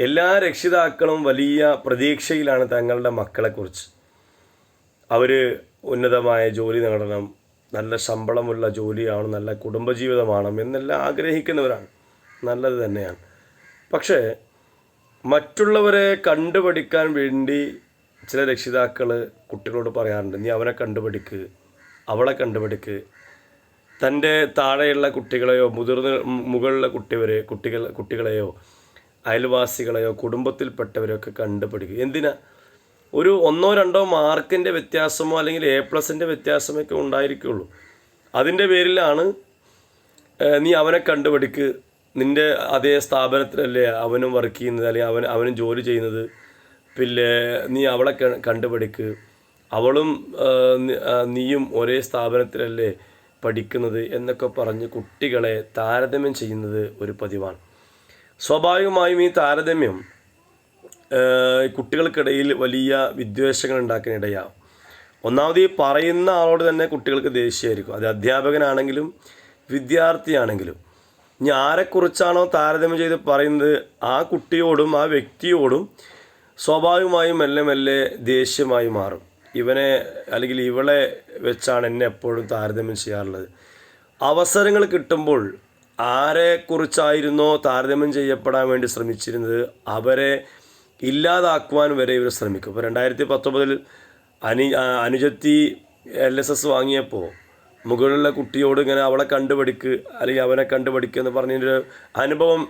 എല്ലാ രക്ഷിതാക്കളും വലിയ പ്രതീക്ഷയിലാണ് തങ്ങളുടെ മക്കളെക്കുറിച്ച്. അവർ ഉന്നതമായ ജോലി നേടണം നല്ല ശമ്പളമുള്ള ജോലിയാണ് നല്ല കുടുംബജീവിതമാണ് എന്നെല്ലാം ആഗ്രഹിക്കുന്നവരാണ്. നല്ലത് തന്നെയാണ്. പക്ഷേ മറ്റുള്ളവരെ കണ്ടുപഠിക്കാൻ വേണ്ടി ചില രക്ഷിതാക്കൾ കുട്ടികളോട് പറയാറുണ്ട് നീ അവനെ കണ്ടുപഠിക്ക് അവളെ കണ്ടുപഠിക്ക്. തന്റെ താഴെയുള്ള കുട്ടികളെയോ മുതിർന്ന മുകളിലെ കുട്ടിവരെ കുട്ടികൾ കുട്ടികളെയോ അയൽവാസികളെയോ കുടുംബത്തിൽപ്പെട്ടവരെയൊക്കെ കണ്ടുപിടിക്കുക. എന്തിനാ? ഒരു ഒന്നോ രണ്ടോ മാർക്കിന്റെ വ്യത്യാസമോ അല്ലെങ്കിൽ എ പ്ലസിന്റെ വ്യത്യാസമൊക്കെ ഉണ്ടായിരിക്കുള്ളൂ. അതിന്റെ പേരിലാണ് നീ അവനെ കണ്ടുപിടിക്ക്. നിന്റെ അതേ സ്ഥാപനത്തിലല്ലേ അവനും വർക്ക് ചെയ്യുന്നത് അല്ലെങ്കിൽ അവൻ അവനും ജോലി ചെയ്യുന്നത്. പിന്നെ നീ അവളെ കണ്ടുപിടിക്ക്. അവളും നീയും ഒരേ സ്ഥാപനത്തിലല്ലേ പഠിക്കുന്നത് എന്നൊക്കെ പറഞ്ഞ് കുട്ടികളെ താരതമ്യം ചെയ്യുന്നത് ഒരു പതിവാണ്. സ്വാഭാവികമായും ഈ താരതമ്യം കുട്ടികൾക്കിടയിൽ വലിയ വിദ്വേഷങ്ങൾ ഉണ്ടാക്കാനിടയാവും. ഒന്നാമത് ഈ പറയുന്ന ആളോട് തന്നെ കുട്ടികൾക്ക് ദേഷ്യമായിരിക്കും. അത് അധ്യാപകനാണെങ്കിലും വിദ്യാർത്ഥിയാണെങ്കിലും. ഇനി ആരെക്കുറിച്ചാണോ താരതമ്യം ചെയ്ത് പറയുന്നത്? ആ കുട്ടിയോടും ആ വ്യക്തിയോടും സ്വാഭാവികമായും മെല്ലെ മെല്ലെ ദേഷ്യമായി മാറും. ഇവനെ അല്ലെങ്കിൽ ഇവളെ വെച്ചാണ് എന്നെ എപ്പോഴും താരതമ്യം ചെയ്യാറുള്ളത്. അവസരങ്ങൾ കിട്ടുമ്പോൾ ആരെക്കുറിച്ചായിരുന്നോ താരതമ്യം ചെയ്യപ്പെടാൻ വേണ്ടി ശ്രമിച്ചിരുന്നത് അവരെ ഇല്ലാതാക്കുവാൻ വരെ ഇവർ ശ്രമിക്കും. ഇപ്പോൾ രണ്ടായിരത്തി പത്തൊമ്പതിൽ അനു അനുജത്തി എൽ എസ് എസ് വാങ്ങിയപ്പോൾ മുകളിലുള്ള കുട്ടിയോട് ഇങ്ങനെ അവളെ കണ്ടുപഠിക്ക് അല്ലെങ്കിൽ അവനെ കണ്ടുപഠിക്കുക എന്ന് പറഞ്ഞൊരു അനുഭവം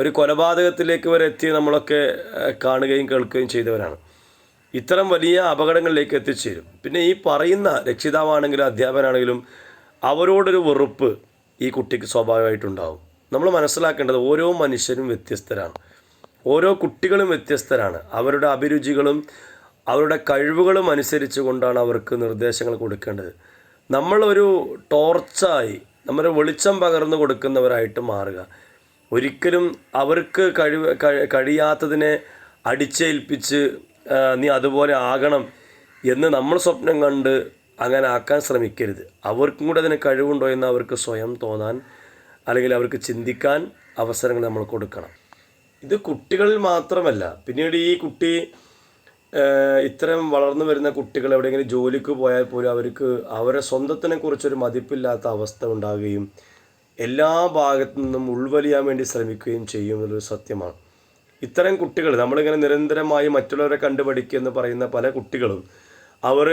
ഒരു കൊലപാതകത്തിലേക്ക് വരെ എത്തി നമ്മളൊക്കെ കാണുകയും കേൾക്കുകയും ചെയ്തവരാണ്. ഇത്തരം വലിയ അപകടങ്ങളിലേക്ക് എത്തിച്ചേരും. പിന്നെ ഈ പറയുന്ന രക്ഷിതാവാണെങ്കിലും അധ്യാപകനാണെങ്കിലും അവരോടൊരു വെറുപ്പ് ഈ കുട്ടിക്ക് സ്വാഭാവികമായിട്ടുണ്ടാവും നമ്മൾ മനസ്സിലാക്കേണ്ടത് ഓരോ മനുഷ്യരും വ്യത്യസ്തരാണ്. ഓരോ കുട്ടികളും വ്യത്യസ്തരാണ്. അവരുടെ അഭിരുചികളും അവരുടെ കഴിവുകളും അനുസരിച്ച് കൊണ്ടാണ് അവർക്ക് നിർദ്ദേശങ്ങൾ കൊടുക്കേണ്ടത്. നമ്മളൊരു ടോർച്ചായി നമ്മുടെ വെളിച്ചം പകർന്നു കൊടുക്കുന്നവരായിട്ട് മാറുക. ഒരിക്കലും അവർക്ക് കഴിവ് കഴി- കഴിയാത്തതിനെ അടിച്ചേൽപ്പിച്ച് നീ അതുപോലെ ആകണം എന്ന് നമ്മൾ സ്വപ്നം കണ്ട് അങ്ങനെ ആക്കാൻ ശ്രമിക്കരുത്. അവർക്കും കൂടെ അതിന് കഴിവുണ്ടോ എന്ന് അവർക്ക് സ്വയം തോന്നാൻ അല്ലെങ്കിൽ അവർക്ക് ചിന്തിക്കാൻ അവസരങ്ങൾ നമ്മൾ കൊടുക്കണം. ഇത് കുട്ടികളിൽ മാത്രമല്ല പിന്നീട് ഈ കുട്ടി ഇത്തരം വളർന്നു വരുന്ന കുട്ടികൾ എവിടെയെങ്കിലും ജോലിക്ക് പോയാൽ പോലും അവർക്ക് അവരെ സ്വന്തത്തിനെ കുറിച്ചൊരു മതിപ്പില്ലാത്ത അവസ്ഥ ഉണ്ടാകുകയും എല്ലാ ഭാഗത്തു നിന്നും ഉൾവലിയാൻ വേണ്ടി ശ്രമിക്കുകയും ചെയ്യും എന്നുള്ളൊരു സത്യമാണ്. ഇത്തരം കുട്ടികൾ നമ്മളിങ്ങനെ നിരന്തരമായി മറ്റുള്ളവരെ കണ്ടുപഠിക്കുക എന്ന് പറയുന്ന പല കുട്ടികളും അവർ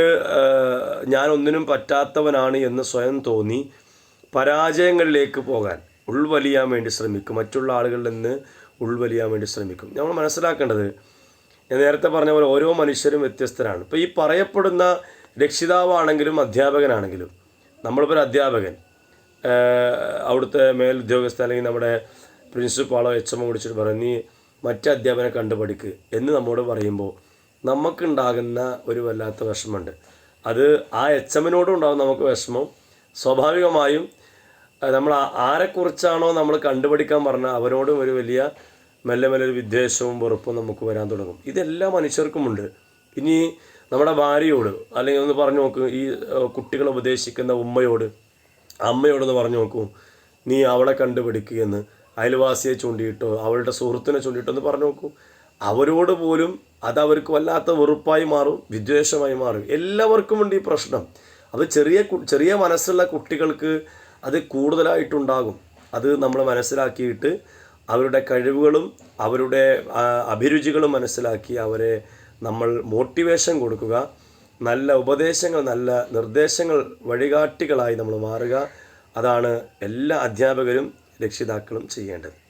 ഞാനൊന്നിനും പറ്റാത്തവനാണ് എന്ന് സ്വയം തോന്നി പരാജയങ്ങളിലേക്ക് പോകാൻ. ഉൾവലിയാൻ വേണ്ടി ശ്രമിക്കും. മറ്റുള്ള ആളുകളിൽ നിന്ന് ഉൾവലിയാൻ വേണ്ടി ശ്രമിക്കും. നമ്മൾ മനസ്സിലാക്കേണ്ടത് ഞാൻ നേരത്തെ പറഞ്ഞ പോലെ ഓരോ മനുഷ്യരും വ്യത്യസ്തരാണ്. ഇപ്പോൾ ഈ പറയപ്പെടുന്ന രക്ഷിതാവാണെങ്കിലും അധ്യാപകനാണെങ്കിലും നമ്മളിപ്പോൾ ഒരു അധ്യാപകൻ അവിടുത്തെ മേലുദ്യോഗസ്ഥ അല്ലെങ്കിൽ നമ്മുടെ പ്രിൻസിപ്പാളോ എച്ച് എമ്മോ വിളിച്ചിട്ട് പറയും നീ മറ്റേ അധ്യാപകനെ കണ്ടുപഠിക്ക് എന്ന് നമ്മോട് പറയുമ്പോൾ നമുക്കുണ്ടാകുന്ന ഒരു വല്ലാത്ത വിഷമമുണ്ട്. അത് ആ എച്ച് എമ്മിനോടും ഉണ്ടാകും നമുക്ക് വിഷമം. സ്വാഭാവികമായും നമ്മൾ ആരെക്കുറിച്ചാണോ നമ്മൾ കണ്ടുപിടിക്കാൻ പറഞ്ഞാൽ അവരോടും ഒരു വലിയ മെല്ലെ മെല്ലെ ഒരു വിദ്വേഷവും വെറുപ്പും നമുക്ക് വരാൻ തുടങ്ങും. ഇതെല്ലാ മനുഷ്യർക്കുമുണ്ട്. ഇനി നമ്മുടെ ഭാര്യയോട് അല്ലെങ്കിൽ ഒന്ന് പറഞ്ഞു നോക്ക് ഈ കുട്ടികളെ ഉപദേശിക്കുന്ന ഉമ്മയോട് അമ്മയോടൊന്ന് പറഞ്ഞു നോക്കൂ നീ അവളെ കണ്ടുപിടിക്കുകയെന്ന് അയൽവാസിയെ ചൂണ്ടിയിട്ടോ അവളുടെ സുഹൃത്തിനെ ചൂണ്ടിയിട്ടോ എന്ന് പറഞ്ഞു നോക്കൂ. അവരോട് പോലും അത് അവർക്ക് വല്ലാത്ത വെറുപ്പായി മാറും വിദ്വേഷമായി മാറും. എല്ലാവർക്കും ഉണ്ട് ഈ പ്രശ്നം. അത് ചെറിയ ചെറിയ മനസ്സുള്ള കുട്ടികൾക്ക് അത് കൂടുതലായിട്ടുണ്ടാകും. അത് നമ്മൾ മനസ്സിലാക്കിയിട്ട് അവരുടെ കഴിവുകളും അവരുടെ അഭിരുചികളും മനസ്സിലാക്കി അവരെ നമ്മൾ മോട്ടിവേഷൻ കൊടുക്കുക. നല്ല ഉപദേശങ്ങൾ നല്ല നിർദ്ദേശങ്ങൾ വഴികാട്ടികളായി നമ്മൾ മാറുക. അതാണ് എല്ലാ അധ്യാപകരും രക്ഷിതാക്കളും ചെയ്യേണ്ടത്.